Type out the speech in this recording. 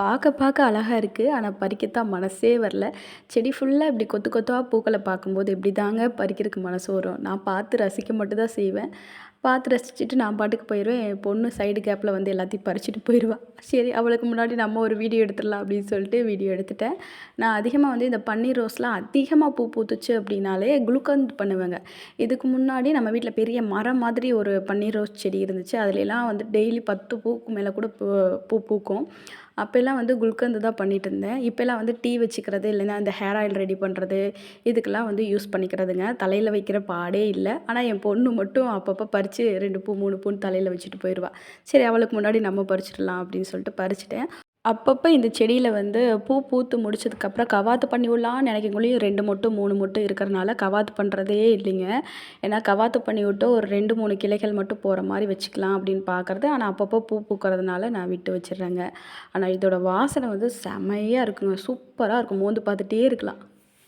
பார்க்க பார்க்க அழகாக இருக்குது. ஆனால் பறிக்கத்தான் மனசே வரல. செடி ஃபுல்லாக இப்படி கொத்து கொத்தாக பூக்களை பார்க்கும்போது எப்படிதாங்க பறிக்கிறதுக்கு மனசு வரும்? நான் பார்த்து ரசிக்க மட்டும் தான் செய்வேன். பார்த்து ரசிச்சுட்டு நான் பாட்டுக்கு போயிடுவேன் என் பொண்ணு சைடு கேப்பில் வந்து எல்லாத்தையும் பறிச்சுட்டு போயிடுவா சரி அவளுக்கு முன்னாடி நம்ம ஒரு வீடியோ எடுத்துடலாம் அப்படின்னு சொல்லிட்டு வீடியோ எடுத்துட்டேன். நான் அதிகமாக வந்து இந்த பன்னீர் ரோஸ்லாம் அதிகமாக பூ பூத்துச்சு அப்படின்னாலே குளுக்கந்து பண்ணுவேங்க. இதுக்கு முன்னாடி நம்ம வீட்டில் பெரிய மரம் மாதிரி ஒரு பன்னீர் ரோஸ் செடி இருந்துச்சு. அதுலலாம் வந்து டெய்லி 10 பூக்கு மேலே கூட பூ பூ பூக்கும். அப்போல்லாம் வந்து குல்கந்து தான் பண்ணிட்டு இருந்தேன். இப்போல்லாம் வந்து டீ வச்சுக்கிறது, இல்லைன்னா இந்த ஹேர் ஆயில் ரெடி பண்ணுறது, இதுக்கெல்லாம் வந்து யூஸ் பண்ணிக்கிறதுங்க. தலையில் வைக்கிற பாடே இல்லை ஆனால் என் பொண்ணு மட்டும் அப்பப்போ பறிச்சு 2 பூ, மூணு பூன்னு தலையில் வச்சுட்டு போயிடுவாள் சரி அவளுக்கு முன்னாடி நம்ம பறிச்சிடலாம் அப்படின்னு சொல்லிட்டு பறிச்சிட்டேன் அப்பப்போ இந்த செடியில் வந்து பூ பூத்து முடிச்சதுக்கப்புறம் கவாத்து பண்ணி விடலான்னு நினைக்கக்குள்ளயும் 2 மொட்டு, 3 மொட்டு இருக்கிறனால கவாத்து பண்ணுறதே இல்லைங்க. ஏன்னா கவாத்து பண்ணி விட்டு ஒரு 2, 3 கிளைகள் மட்டும் போகிற மாதிரி வச்சுக்கலாம் அப்படின்னு பார்க்குறது. ஆனால் அப்பப்போ பூ பூக்கிறதுனால நான் விட்டு வச்சிடுறேங்க ஆனால் இதோட வாசனை வந்து செமையாக இருக்குங்க. சூப்பராக இருக்கும். மோந்து பார்த்துட்டே இருக்கலாம்.